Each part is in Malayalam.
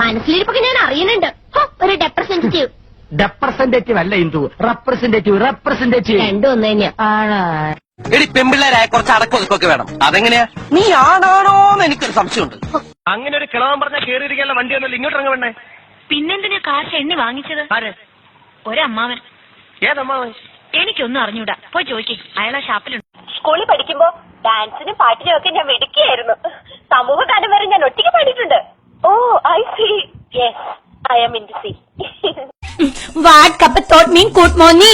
മനസ്സിലിരിപ്പൊക്കെ ഞാൻ അറിയുന്നുണ്ട്. ഒരു ഡെപ്രസെന്റേറ്റീവ് ഡെപ്രസെന്റേറ്റീവ് അല്ല ഇന്ദു. റെപ്രസെന്റേറ്റീവ് റെപ്രസെന്റേറ്റീവ് രണ്ടും ഒന്ന് തന്നെയാ. എടി പെമ്പിള്ളേരായ കുറച്ച് അടക്കൊതുക്കൊക്കെ വേണം. അതെങ്ങനെയാ? നീ ആണാണോന്ന് എനിക്കൊരു സംശയമുണ്ട്. അങ്ങനെ ഒരു കിളവൻ പറഞ്ഞ കേറിയിരിക്കാനുള്ള വണ്ടി ഒന്നുമില്ല ഇങ്ങോട്ട് ഇറങ്ങ വേണ്ടേ പിന്നെന്തിനാ കാശ് എണ്ണി വാങ്ങിച്ചത്? ആര്? ഒരമ്മാവൻ. ഏതമ്മാവൻ? എനിക്കൊന്നും അറിഞ്ഞൂടാ. പോയി ചോദിക്കേ. അയാളെ ഷാപ്പിലുണ്ട്. സ്കൂളിൽ പഠിക്കുമ്പോ ഡാൻസിനും പാട്ടിനും ഒക്കെ ഞാൻ മിടുക്കിയായിരുന്നു. സമൂഹ yes I in in sea. What കപ്പ തോട്ട് മീൻ കൂട്ട് മോന്നി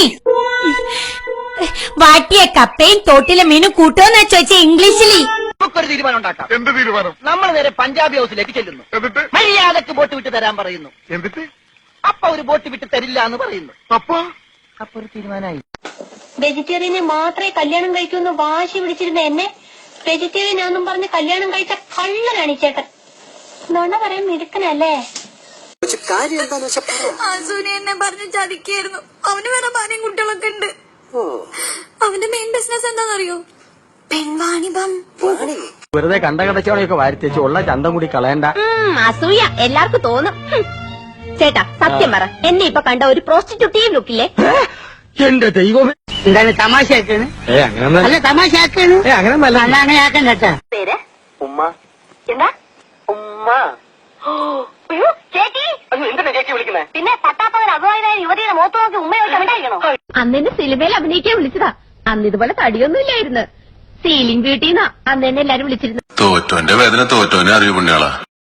വാട്ടിയ കപ്പയും തോട്ടിലെ മീനും കൂട്ടോന്ന് ചോദിച്ച ഇംഗ്ലീഷിലി. നമുക്കൊരു തീരുമാനം ഉണ്ടാക്കാം. എന്ത് തീരുമാനം? നമ്മൾ നേരെ പഞ്ചാബി ഹൗസിലേക്ക് ചെല്ലുന്നു. എന്നിട്ട്? മര്യാദയ്ക്ക് ബോട്ട് വിട്ട് തരാൻ പറയുന്നു. എന്നിട്ട്? അപ്പൊ ഒരു ബോട്ട് വിട്ട് തരില്ല എന്ന് പറയുന്നു. അപ്പൊ? അപ്പൊ ഒരു തീരുമാനമായി. വെജിറ്റേറിയനെ മാത്രമേ കല്യാണം കഴിക്കൂ എന്ന് വാശി പിടിച്ചിരുന്ന എന്നെ വെജിറ്റേറിയൻ ആണെന്നും പറഞ്ഞ് കല്യാണം കഴിച്ച കള്ളനാണ് ഈ ചേട്ടൻ. നുണ പറയാൻ മിടുക്കനല്ലേ? അസൂനെ എന്നെ പറഞ്ഞ് ചതിക്കായിരുന്നു. അവന് വേറെ ഭാര്യയും കുട്ടികളൊക്കെ ഉണ്ട്. അവന്റെ മെയിൻ ബിസിനസ് എന്താണെന്നറിയോ പെൺവാണിഭം വെറുതെ കണ്ട കടച്ചവണയൊക്കെ വാരിത്തേച്ച് ഉള്ള ചന്തം കൂടി കളയണ്ട. അസൂയ. എല്ലാവർക്കും തോന്നും. ചേട്ടാ സത്യം പറ. എന്നെ ഇപ്പൊ കണ്ട ഒരു പ്രോസ്റ്റിറ്റ്യൂട്ടീവ് ലുക്കില്ലേ എന്റെ ദൈവം എന്താണ് തമാശ ഏ അങ്ങനെ അല്ല. തമാശയാക്കാണ് അങ്ങനെ അങ്ങനെ ആക്കണ്ട ഉമ്മ. എന്താ ഉമ്മ അയ്യോ, ചേച്ചി എന്തിനാ ചേച്ചി വിളിക്കുന്നേ? പിന്നെ പട്ടാപ്പകൻ അഭിമാനായ യുവതിയുടെ മുഖത്ത് നോക്കി ഉമ്മയോട്ട് ഉണ്ടായിരിക്കണോ അന്നെന്നെ സിനിമയിൽ അഭിനയിക്കാൻ വിളിച്ചതാ. അന്ന് ഇതുപോലെ തടിയൊന്നും ഇല്ലായിരുന്നു. സീലിംഗ് ബ്യൂട്ടിന്നാ. അന്ന് എന്നെ എല്ലാരും വിളിച്ചിരുന്നു തോറ്റോന്റെ വേദന തോറ്റോനെ അറിയൂ പുണ്യാളാ.